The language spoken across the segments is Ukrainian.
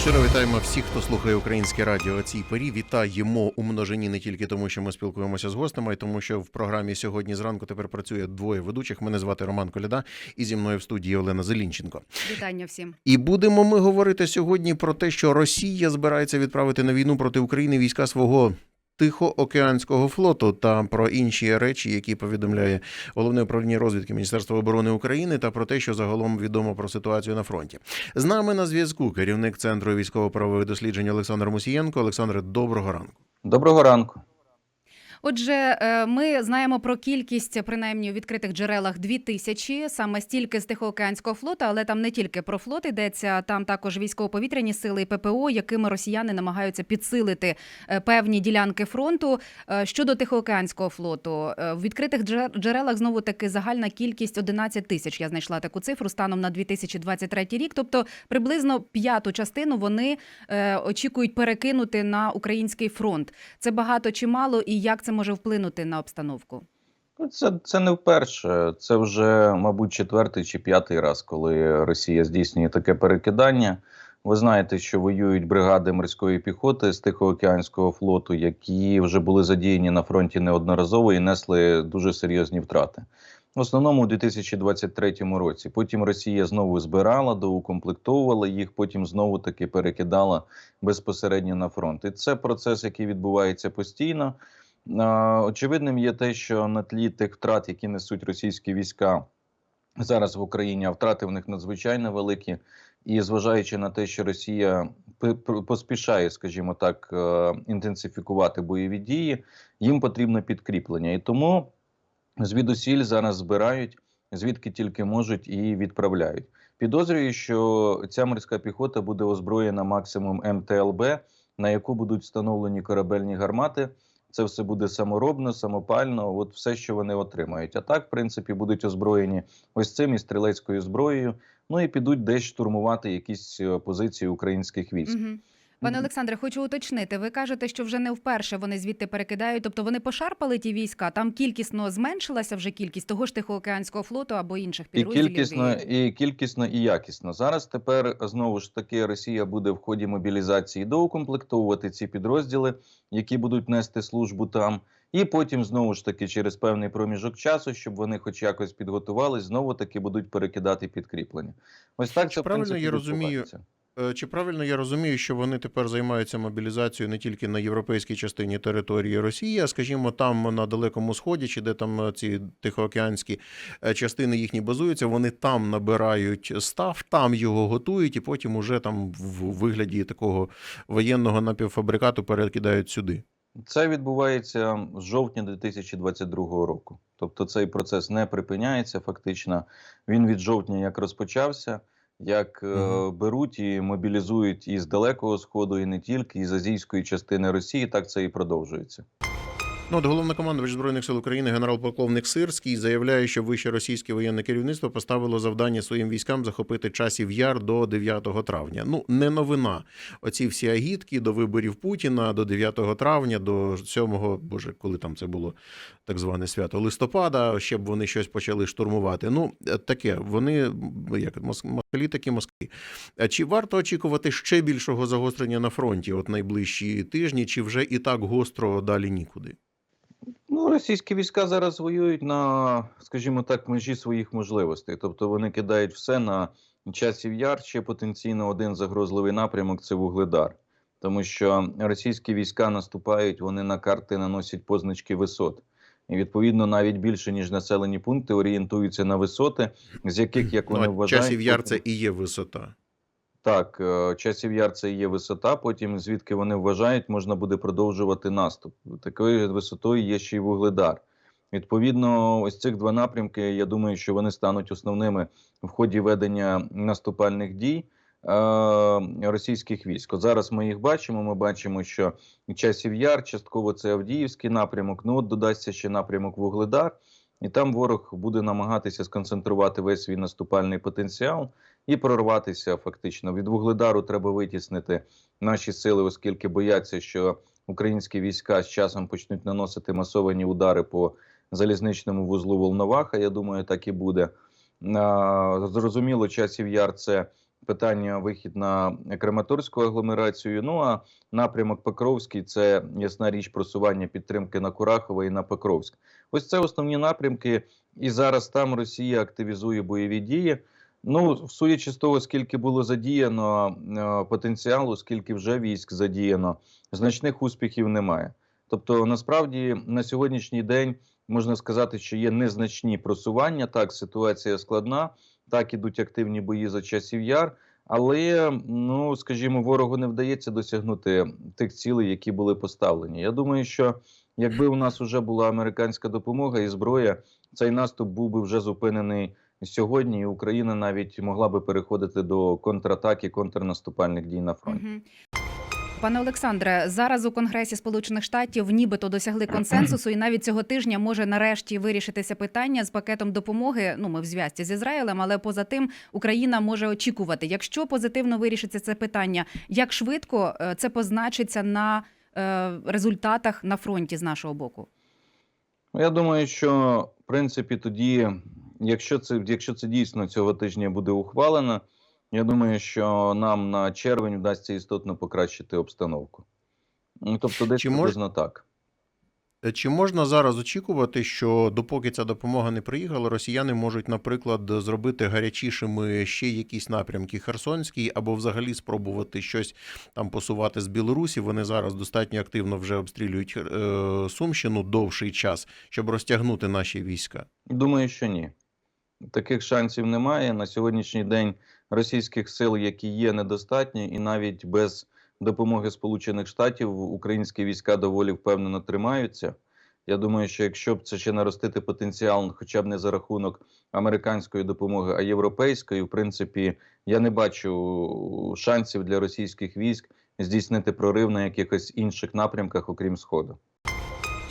Щиро вітаємо всіх, хто слухає українське радіо о цій порі. Вітаємо у множині не тільки тому, що ми спілкуємося з гостями, а й тому, що в програмі сьогодні зранку тепер працює двоє ведучих. Мене звати Роман Коляда, і зі мною в студії Олена Зелінченко. Вітання всім. І будемо ми говорити сьогодні про те, що Росія збирається відправити на війну проти України війська свого. Тихоокеанського флоту та про інші речі, які повідомляє головне управління розвідки Міністерства оборони України, та про те, що загалом відомо про ситуацію на фронті. З нами на зв'язку керівник центру військово-правових досліджень Олександр Мусієнко. Олександре, доброго ранку. Доброго ранку. Отже, е, ми знаємо про кількість, принаймні у відкритих джерелах 2 тисячі, саме стільки з Тихоокеанського флоту, але там не тільки про флот йдеться, там також військово-повітряні сили і ППО, якими росіяни намагаються підсилити е, певні ділянки фронту. Е, Щодо Тихоокеанського флоту, в відкритих дже- джерелах знову таки загальна кількість 11 тисяч. Я знайшла таку цифру станом на 2023 рік. Тобто приблизно п'яту частину вони очікують перекинути на український фронт. Це багато чи мало, і як це може вплинути на обстановку? Ну, Це, це не вперше. Це вже, мабуть, четвертий чи п'ятий раз, коли Росія здійснює таке перекидання. Ви знаєте, що воюють бригади морської піхоти з Тихоокеанського флоту, які вже були задіяні на фронті неодноразово і несли дуже серйозні втрати. В основному у 2023 році. Потім Росія знову збирала, доукомплектовувала їх, потім знову таки перекидала безпосередньо на фронт. І це процес, який відбувається постійно. Очевидним є те, що на тлі тих втрат, які несуть російські війська зараз в Україні, а втрати в них надзвичайно великі. І зважаючи на те, що Росія поспішає, скажімо так, е, інтенсифікувати бойові дії, їм потрібно підкріплення. І тому звідусіль зараз збирають, звідки тільки можуть, і відправляють. Підозрюю, що ця морська піхота буде озброєна максимум МТЛБ, на яку будуть встановлені корабельні гармати. Це все буде саморобно, самопально, от все, що вони отримають. А так, в принципі, будуть озброєні ось цим і стрілецькою зброєю. Ну і підуть десь штурмувати якісь е, позиції українських військ. Угу. Пане Олександре, хочу уточнити. Ви кажете, що вже не вперше вони звідти перекидають, тобто вони пошарпали ті війська. Там кількісно зменшилася вже кількість того ж Тихоокеанського флоту або інших І підрозділів. кількісно, і кількісно, і якісно. Зараз тепер знову ж таки Росія буде в ході мобілізації доукомплектовувати ці підрозділи, які будуть нести службу там. І потім знову ж таки через певний проміжок часу, щоб вони хоч якось підготувались, знову таки будуть перекидати підкріплення. Ось так Чи це в правильно принципі, я розумію, Чи правильно я розумію, що вони тепер займаються мобілізацією не тільки на європейській частині території Росії, а скажімо, там на далекому сході, чи де там е, ці тихоокеанські е, частини їхні базуються, вони там набирають став, там його готують, і потім уже там в вигляді такого воєнного напівфабрикату перекидають сюди. Це відбувається з жовтня 2022 року. Тобто цей процес не припиняється. Фактично, він від жовтня як розпочався, як е, беруть і мобілізують із далекого сходу, і не тільки із азійської частини Росії. Так це і продовжується. Ну, от головнокомандувач збройних сил України генерал-полковник Сирський заявляє, що вище російське воєнне керівництво поставило завдання своїм військам захопити часів яр до 9 травня. Ну, не новина. Оці всі агітки до виборів Путіна до 9 травня, до 7, боже, коли там це було так зване свято листопада, ще б вони щось почали штурмувати. Ну, е, таке, вони як москалі, такі москалі. А Чи варто очікувати ще більшого загострення на фронті от найближчі тижні, чи вже і так гостро далі нікуди? Ну, російські війська зараз воюють на, скажімо так, межі своїх можливостей. Тобто вони кидають все на часів яр. Ще потенційно один загрозливий напрямок це вугледар. Тому що російські війська наступають, вони на карти наносять позначки висот. І відповідно навіть більше ніж населені пункти орієнтуються на висоти, з яких як вони ну, вважають, часів яр це і є висота. так, е, часів яр це і є висота. Потім, звідки вони вважають, можна буде продовжувати наступ. Такою висотою є ще й вугледар. Відповідно, ось цих два напрямки. Я думаю, що вони стануть основними в ході ведення наступальних дій російських військ. От зараз ми їх бачимо. Ми бачимо, що часів яр, частково це Авдіївський напрямок. Ну от додасться ще напрямок Вугледар, і там ворог буде намагатися сконцентрувати весь свій наступальний потенціал і прорватися фактично. Від Вугледару треба витіснити наші сили, оскільки бояться, що українські війська з часом почнуть наносити масовані удари по залізничному вузлу Волноваха. Я думаю, так і буде. Зрозуміло, часів яр це питання вихід на Краматорську агломерацію. Ну а напрямок Покровський це ясна річ просування підтримки на Курахове і на Покровськ. Ось це основні напрямки. І зараз там Росія активізує бойові дії. Ну, судячи з того, скільки було задіяно е, потенціалу, скільки вже військ задіяно, значних успіхів немає. Тобто, насправді на сьогоднішній день можна сказати, що є незначні просування. Так, ситуація складна, так ідуть активні бої за часів яр. Але ну скажімо, ворогу не вдається досягнути тих цілей, які були поставлені. Я думаю, що якби у нас вже була американська допомога і зброя, цей наступ був би вже зупинений сьогодні, і Україна навіть могла би переходити до контратаки, контрнаступальних дій на фронті. Пане Олександре, зараз у Конгресі Сполучених Штатів нібито досягли консенсусу, і навіть цього тижня може нарешті вирішитися питання з пакетом допомоги. Ну, ми в зв'язці з Ізраїлем, але поза тим Україна може очікувати. Якщо позитивно вирішиться це питання, як швидко е, це позначиться на е, результатах на фронті з нашого боку? Ну, Я думаю, що в принципі тоді, якщо це, якщо це дійсно цього тижня буде ухвалено, я думаю, що нам на червень вдасться істотно покращити обстановку. Ну, Тобто, десь Чи мож- так. Е, Чи можна зараз очікувати, що допоки ця допомога не приїхала, росіяни можуть, наприклад, зробити гарячішими ще якісь напрямки Херсонський, або взагалі спробувати щось там посувати з Білорусі? Вони зараз достатньо активно вже обстрілюють е, Сумщину довший час, щоб розтягнути наші війська. Думаю, що ні. Таких шансів немає. На сьогоднішній день російських сил, які є, недостатньо, і навіть без допомоги Сполучених Штатів українські війська доволі впевнено тримаються. Я думаю, що якщо б це ще наростити потенціал, хоча б не за рахунок американської допомоги, а європейської, в принципі, я не бачу шансів для російських військ здійснити прорив на якихось інших напрямках, окрім Сходу.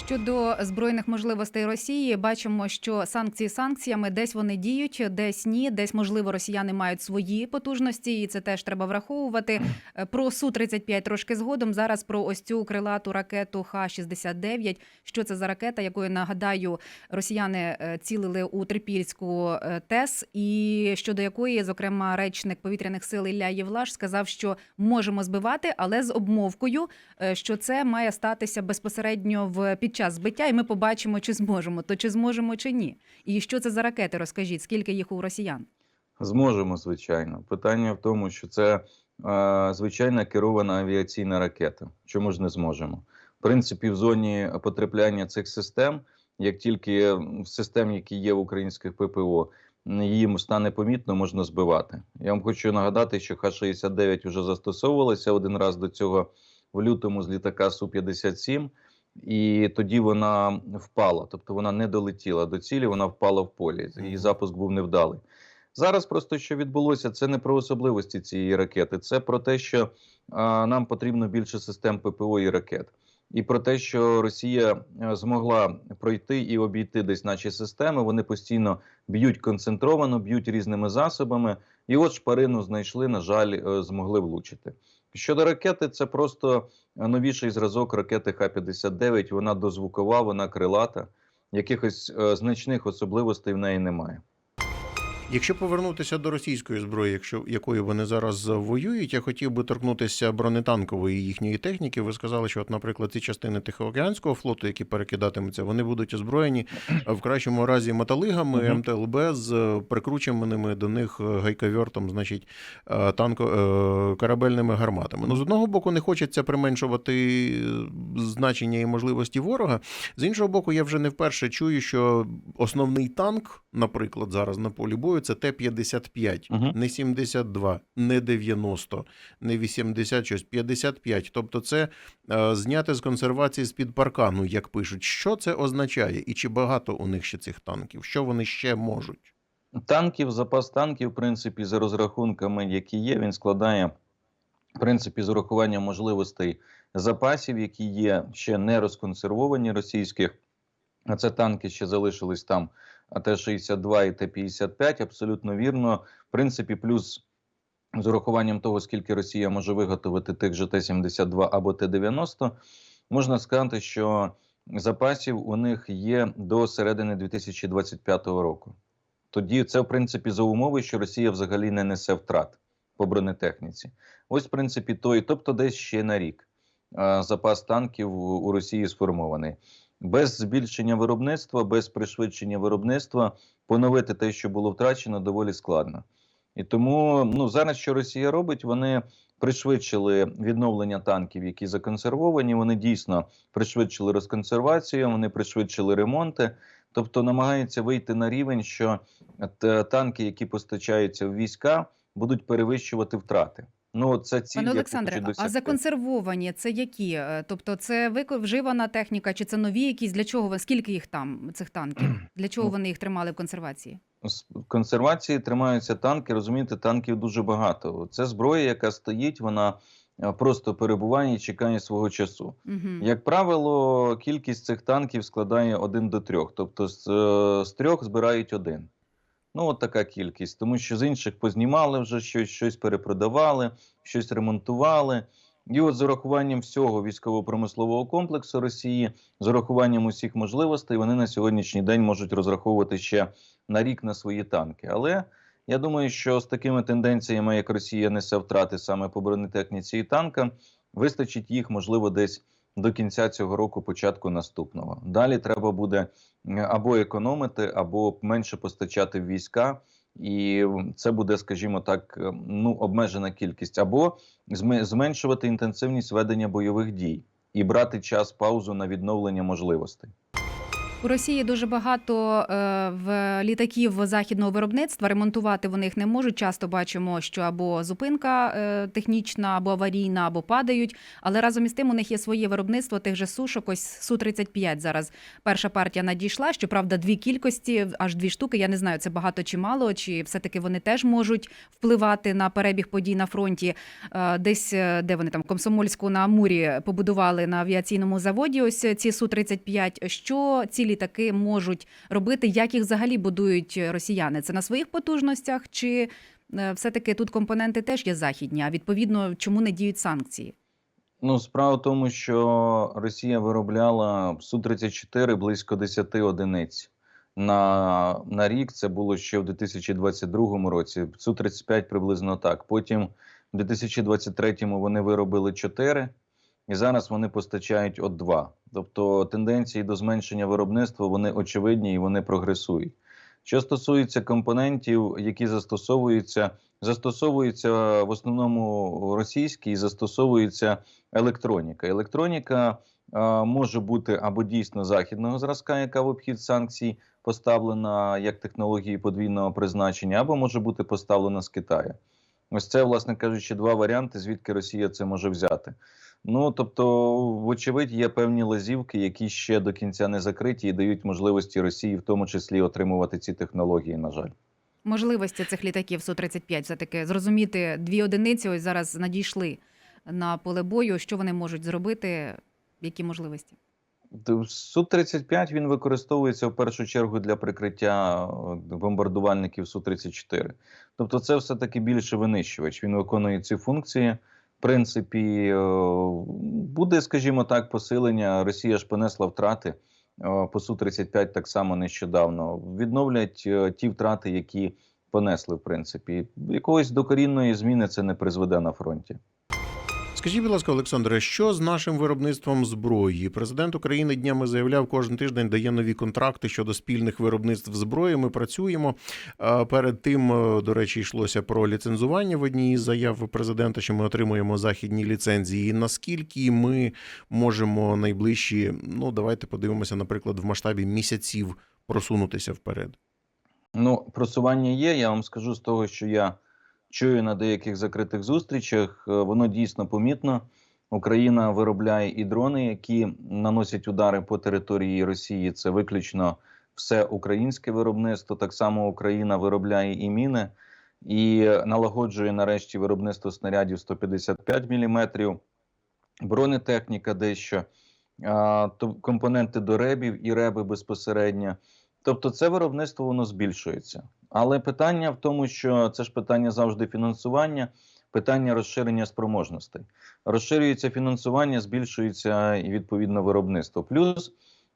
Щодо збройних можливостей Росії, бачимо, що санкції санкціями десь вони діють, десь ні, десь можливо росіяни мають свої потужності, і це теж треба враховувати. Е, Про су 35 трошки згодом. Зараз про ось цю крилату ракету Х-69. Що це за ракета, якою нагадаю, росіяни е, цілили у Трипільську е, ТЕС, і щодо якої, зокрема, речник повітряних сил Ілля Євлаш сказав, що можемо збивати, але з обмовкою, що це має статися безпосередньо в під час збиття, і ми побачимо, чи зможемо, то чи зможемо, чи ні. І що це за ракети? Розкажіть, скільки їх у росіян? Зможемо, звичайно. Питання в тому, що це е, звичайна керована авіаційна ракета. Чому ж не зможемо? В принципі, в зоні потрапляння цих систем, як тільки в систем, які є в українських ППО, їм стане помітно, можна збивати. Я вам хочу нагадати, що Х-69 вже застосовувалася один раз до цього в лютому з літака Су-57, і тоді вона впала, тобто вона не долетіла до цілі, вона впала в полі. Її запуск був невдалий. Зараз просто що відбулося, це не про особливості цієї ракети, це про те, що а, нам потрібно більше систем ППО і ракет, і про те, що Росія змогла пройти і обійти десь наші системи. Вони постійно б'ють концентровано, б'ють різними засобами. І от шпарину знайшли, на жаль, е, змогли влучити. Щодо ракети, це просто новіший зразок ракети Х-59. Вона дозвукова, вона крилата. Якихось е, значних особливостей в неї немає. Якщо повернутися до російської зброї, якщо якою вони зараз воюють, я хотів би торкнутися бронетанкової їхньої техніки. Ви сказали, що, от, наприклад, ці частини Тихоокеанського флоту, які перекидатимуться, вони будуть озброєні е, в кращому разі металигами Мгм. МТЛБ з прикрученими до них е, гайковертом, значить, е, танко корабельними гарматами. Ну, з одного боку, не хочеться применшувати значення і можливості ворога. З іншого боку, я вже не вперше чую, що основний танк, наприклад, зараз на полі бою, це Т-55, Мгм. не 72, не 90, не 80, щось 55. Тобто це е, зняти з консервації з-під паркану, як пишуть. Що це означає? І чи багато у них ще цих танків? Що вони ще можуть? Танків, запас танків, в принципі, за розрахунками, які є, він складає, в принципі, з урахуванням можливостей запасів, які є ще не розконсервовані російських. А це танки ще залишились там а Т-62 і Т-55, абсолютно вірно. В принципі, плюс з урахуванням того, скільки Росія може виготовити тих же Т-72 або Т-90, можна сказати, що запасів у них є до середини 2025 року. Тоді це, в принципі, за умови, що Росія взагалі не несе втрат. по бронетехніці. Ось, в принципі, той, тобто десь ще на рік запас танків у Росії сформований. Без збільшення виробництва, без пришвидшення виробництва поновити те, що було втрачено, доволі складно. І тому ну, зараз, що Росія робить, вони пришвидшили відновлення танків, які законсервовані. Вони дійсно пришвидшили розконсервацію, вони пришвидшили ремонти. Тобто намагаються вийти на рівень, що танки, які постачаються в війська, будуть перевищувати втрати. Ну, це ціль, Пане Олександре, а законсервовані це які? Е, Тобто це вживана техніка, чи це нові якісь? Для чого скільки їх там цих танків? Для чого Ну, вони їх тримали в консервації? В консервації тримаються танки. Розумієте, танків дуже багато. Це зброя, яка стоїть, вона е, просто перебуває і чекає свого часу. Угу. Як правило, кількість цих танків складає один до трьох, тобто з, е, з трьох збирають один. Ну, от така кількість, тому що з інших познімали вже щось, щось перепродавали, щось ремонтували. І от з урахуванням всього військово-промислового комплексу Росії, з урахуванням усіх можливостей, вони на сьогоднішній день можуть розраховувати ще на рік на свої танки. Але я думаю, що з такими тенденціями, як Росія несе втрати саме по бронетехніці і танкам, вистачить їх, можливо, десь до кінця цього року, початку наступного. Далі треба буде або економити, або менше постачати війська. І це буде, скажімо так, е, ну обмежена кількість, або зме- зменшувати інтенсивність ведення бойових дій і брати час паузу на відновлення можливостей. У Росії дуже багато е, в літаків західного виробництва. Ремонтувати вони їх не можуть. Часто бачимо, що або зупинка е, технічна, або аварійна, або падають. Але разом із тим у них є своє виробництво тих же сушок. Ось су 35 зараз. Перша партія надійшла. Щоправда, дві кількості, аж дві штуки. Я не знаю, це багато чи мало, чи все таки вони теж можуть впливати на перебіг подій на фронті. Е, Десь де вони там Комсомольську на Амурі побудували на авіаційному заводі. Ось ці су 35 Що ці літаки можуть робити? Як їх взагалі будують росіяни? Це на своїх потужностях, чи е, все-таки тут компоненти теж є західні? А відповідно, чому не діють санкції? Ну, справа в тому, що Росія виробляла Су-34 близько 10 одиниць на, на рік. Це було ще в 2022 році. Су-35 приблизно так. Потім в 2023 вони виробили 4, і зараз вони постачають от 2. Тобто тенденції до зменшення виробництва вони очевидні і вони прогресують. Що стосується компонентів, які застосовуються, застосовуються в основному російські і застосовується електроніка. Електроніка е, може бути або дійсно західного зразка, яка в обхід санкцій поставлена як технології подвійного призначення, або може бути поставлена з Китаю. Ось це, власне кажучи, два варіанти, звідки Росія це може взяти. Ну тобто, вочевидь, є певні лазівки, які ще до кінця не закриті і дають можливості Росії, в тому числі, отримувати ці технології. На жаль. Можливості цих літаків су 35 все таки зрозуміти дві одиниці. Ось зараз надійшли на поле бою. Що вони можуть зробити? Які можливості? Су-35 він використовується в першу чергу для прикриття е, бомбардувальників Су-34. Тобто, це все-таки більше винищувач. Він виконує ці функції. В принципі, е, буде, скажімо так, посилення. Росія ж понесла втрати е, по Су-35 так само нещодавно. Відновлять е, ті втрати, які понесли, в принципі. Якогось докорінної зміни це не призведе на фронті. Скажіть, будь ласка, Олександре, що з нашим виробництвом зброї? Президент України днями заявляв, кожен тиждень дає нові контракти щодо спільних виробництв зброї. Ми працюємо. Перед тим, е, до речі, йшлося про ліцензування в одній із заяв президента, що ми отримуємо західні ліцензії. Наскільки ми можемо найближчі, ну давайте подивимося, наприклад, в масштабі місяців просунутися вперед? Ну, просування є. Я вам скажу з того, що я чую на деяких закритих зустрічах. е, Воно дійсно помітно. Україна виробляє і дрони, які наносять удари по території Росії. Це виключно все українське виробництво. Так само Україна виробляє і міни і налагоджує нарешті виробництво снарядів 155 мм, бронетехніка дещо, компоненти до ребів і реби безпосередньо. Тобто, це виробництво воно збільшується. Але питання в тому, що це ж питання завжди фінансування, питання розширення спроможностей. Розширюється фінансування, збільшується і відповідно виробництво. Плюс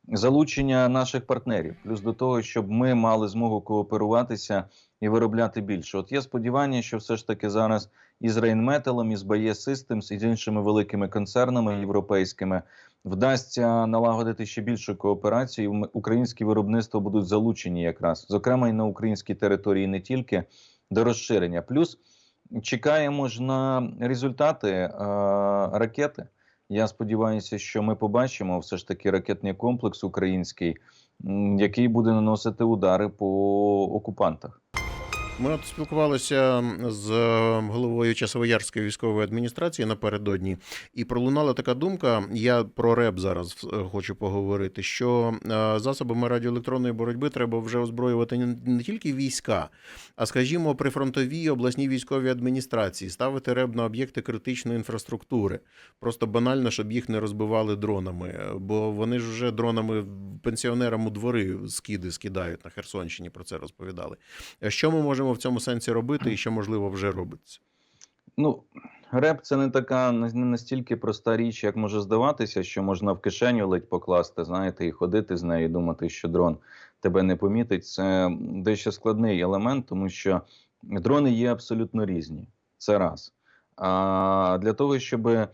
залучення наших партнерів, плюс до того, щоб ми мали змогу кооперуватися і виробляти більше. От є сподівання, що все ж таки зараз із Rheinmetall, із Bayer Systems і з іншими великими концернами європейськими вдасться налагодити ще більшу кооперацію. Українські виробництва будуть залучені якраз, зокрема і на українській території, не тільки до розширення. Плюс чекаємо ж на результати е, ракети. Я сподіваюся, що ми побачимо все ж таки ракетний комплекс український, який буде наносити удари по окупантах. Ми от спілкувалися з головою Часовоярської військової адміністрації напередодні, і пролунала така думка. Я про РЕБ зараз е, хочу поговорити. Що е, засобами радіоелектронної боротьби треба вже озброювати не- тільки війська, а скажімо, прифронтові обласні військові адміністрації, ставити РЕБ на об'єкти критичної інфраструктури. Просто банально, щоб їх не розбивали дронами. Бо вони ж вже дронами пенсіонерам у двори скиди скидають на Херсонщині. Про це розповідали. Що ми можемо в цьому сенсі робити, і що можливо вже робиться? Ну, реп це не така не настільки проста річ, як може здаватися, що можна в кишеню ледь покласти, знаєте, і ходити з нею, і думати, що дрон тебе не помітить. Це дещо складний елемент, тому що дрони є абсолютно різні. Це раз. А для того, щоб е,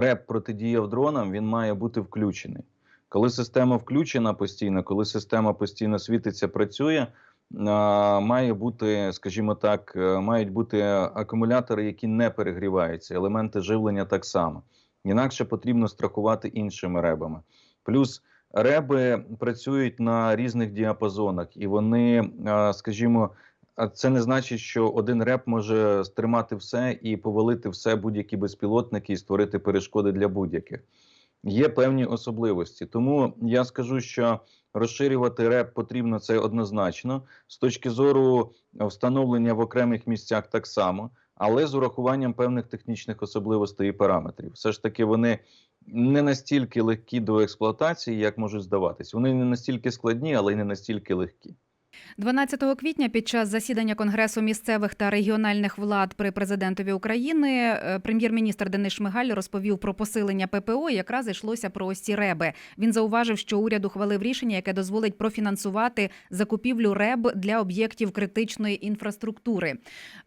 реп протидіяв дронам, він має бути включений. Коли система включена постійно, коли система постійно світиться, працює, має бути, скажімо так, е, мають бути акумулятори, які не перегріваються, елементи живлення так само. Інакше потрібно страхувати іншими ребами. Плюс реби працюють на різних діапазонах, і вони, скажімо, це не значить, що один реп може стримати все і повалити все будь-які безпілотники і створити перешкоди для будь-яких. Є певні особливості. Тому я скажу, що розширювати реп потрібно це однозначно. З точки зору встановлення в окремих місцях так само, але з урахуванням певних технічних особливостей і параметрів. Все ж таки, вони не настільки легкі до експлуатації, як можуть здаватись. Вони не настільки складні, але й не настільки легкі. 12 квітня під час засідання Конгресу місцевих та регіональних влад при президентові України е, прем'єр-міністр Денис Шмигаль розповів про посилення ППО. Якраз йшлося про ось ці реби. Він зауважив, що уряд ухвалив рішення, яке дозволить профінансувати закупівлю реб для об'єктів критичної інфраструктури.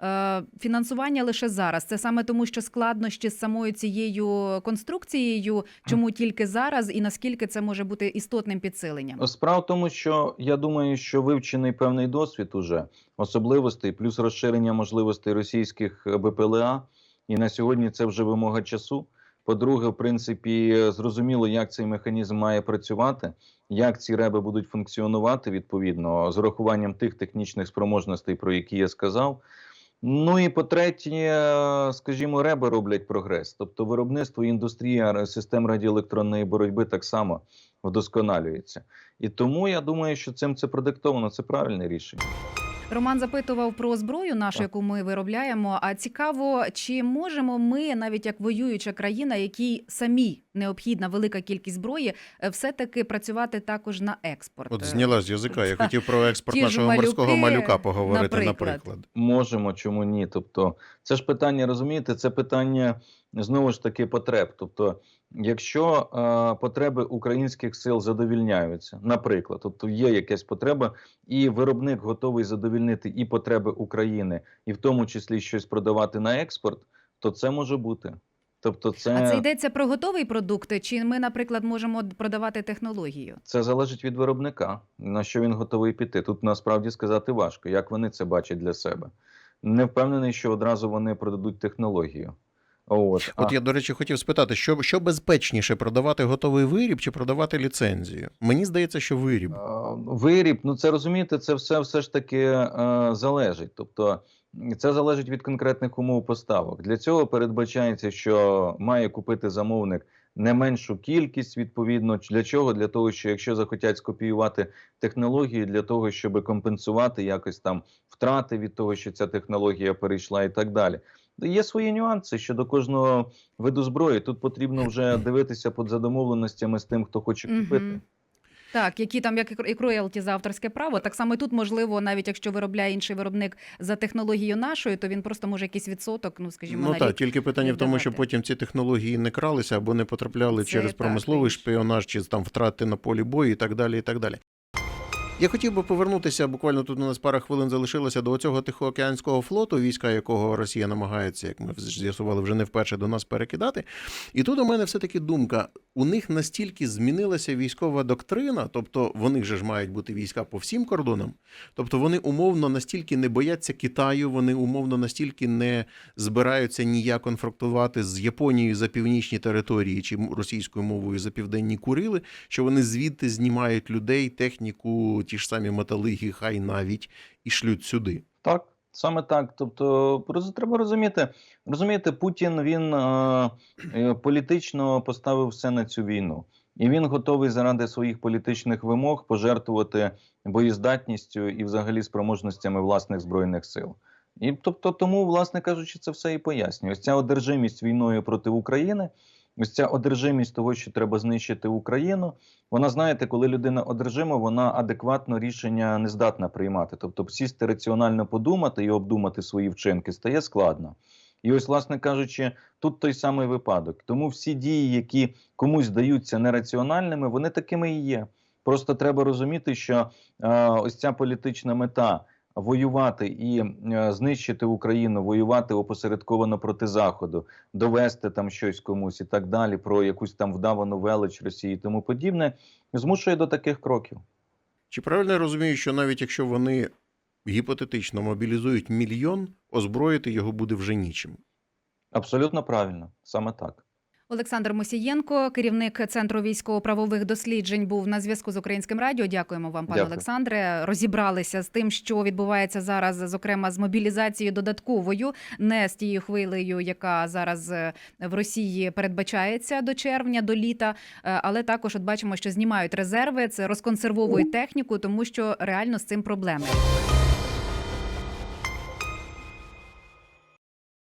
Е, Фінансування лише зараз. Це саме тому, що складнощі з самою цією конструкцією, чому тільки зараз, і наскільки це може бути істотним підсиленням. Справа в тому, що я думаю, що вивчений певний досвід уже особливостей, плюс розширення можливостей російських е, БПЛА, і на сьогодні це вже вимога часу. По-друге, в принципі, зрозуміло, як цей механізм має працювати, як ці реби будуть функціонувати відповідно з урахуванням тих технічних спроможностей, про які я сказав. Ну і по-третє, е, скажімо, реби роблять прогрес. Тобто виробництво індустрія систем радіоелектронної боротьби так само вдосконалюється. І тому я думаю, що цим це продиктовано. Це правильне рішення. Роман запитував про зброю нашу, яку ми виробляємо. А цікаво, чи можемо ми, навіть як воююча країна, якій самій необхідна велика кількість зброї, е, все-таки працювати також на експорт? От зняла з язика. Я хотів про експорт ті нашого малюки, морського малюка поговорити, наприклад. наприклад. Можемо, чому ні? Тобто, це ж питання, розумієте, це питання знову ж таки потреб. Тобто, якщо е, потреби українських сил задовільняються, наприклад, тобто є якась потреба, і виробник готовий задовільнити і потреби України, і в тому числі щось продавати на експорт, то це може бути. Тобто, це, А це йдеться про готовий продукт, чи ми, наприклад, можемо продавати технологію? це залежить від виробника, на що він готовий піти. Тут насправді сказати важко, як вони це бачать для себе. Не впевнений, що одразу вони продадуть технологію. От, От а- я, до речі, хотів спитати, що, що безпечніше продавати готовий виріб чи продавати ліцензію? Мені здається, що виріб. Е, Виріб, ну це розумієте, це все все ж таки е, залежить. Тобто це залежить від конкретних умов поставок. Для цього передбачається, що має купити замовник не меншу кількість, відповідно. Для чого? Для того, що якщо захотять скопіювати технологію, для того, щоб компенсувати якось там втрати від того, що ця технологія перейшла, і так далі. Є свої нюанси щодо кожного виду зброї. Тут потрібно вже дивитися під задомовленостями з тим, хто хоче купити. Так, які там як як роялті за авторське право, так само і тут можливо, навіть якщо виробляє інший виробник за технологією нашою, то він просто може якийсь відсоток, ну скажімо, Ну на так, рік. тільки питання в тому, що потім ці технології не кралися або не потрапляли Це через так, промисловий шпіонаж чи там втрати на полі бою і так далі. І так далі. Я хотів би повернутися, буквально тут у нас пара хвилин залишилося до цього Тихоокеанського флоту, війська якого Росія намагається, як ми з'ясували, вже не вперше до нас перекидати. І тут у мене все-таки думка: у них настільки змінилася військова доктрина, тобто вони же ж мають бути війська по всім кордонам. Тобто вони умовно настільки не бояться Китаю, вони умовно настільки не збираються ніяк конфронтувати з Японією за північні території чи російською мовою за південні Курили, що вони звідти знімають людей, техніку, ті ж самі металиги, хай навіть і шлють сюди. Так, саме так. Тобто, треба розуміти, розумієте, Путін він е, е, політично поставив все на цю війну, і він готовий заради своїх політичних вимог пожертвувати боєздатністю і, взагалі, спроможностями власних збройних сил. І тобто, тому, власне кажучи, це все і пояснює. Ось ця одержимість війною проти України, ось ця одержимість того, що треба знищити Україну. Вона знаєте, коли людина одержима, вона адекватно рішення не здатна приймати. Тобто, сісти раціонально подумати і обдумати свої вчинки стає складно. І ось, власне кажучи, тут той самий випадок. Тому всі дії, які комусь здаються нераціональними, вони такими і є. Просто треба розуміти, що е, ось ця політична мета воювати і е, знищити Україну, воювати опосередковано проти Заходу, довести там щось комусь і так далі, про якусь там вдавану велич Росії і тому подібне, змушує до таких кроків. Чи правильно я розумію, що навіть якщо вони гіпотетично мобілізують мільйон, озброїти його буде вже нічим? Абсолютно правильно, саме так. Олександр Мосієнко, керівник центру військово-правових досліджень, був на зв'язку з українським радіо. Дякуємо вам, пане Дякую. Олександре. Розібралися з тим, що відбувається зараз, зокрема з мобілізацією додатковою, не з тією хвилею, яка зараз е, в Росії передбачається до червня, до літа. Е, Але також от бачимо, що знімають резерви, це розконсервовують техніку, тому що реально з цим проблеми.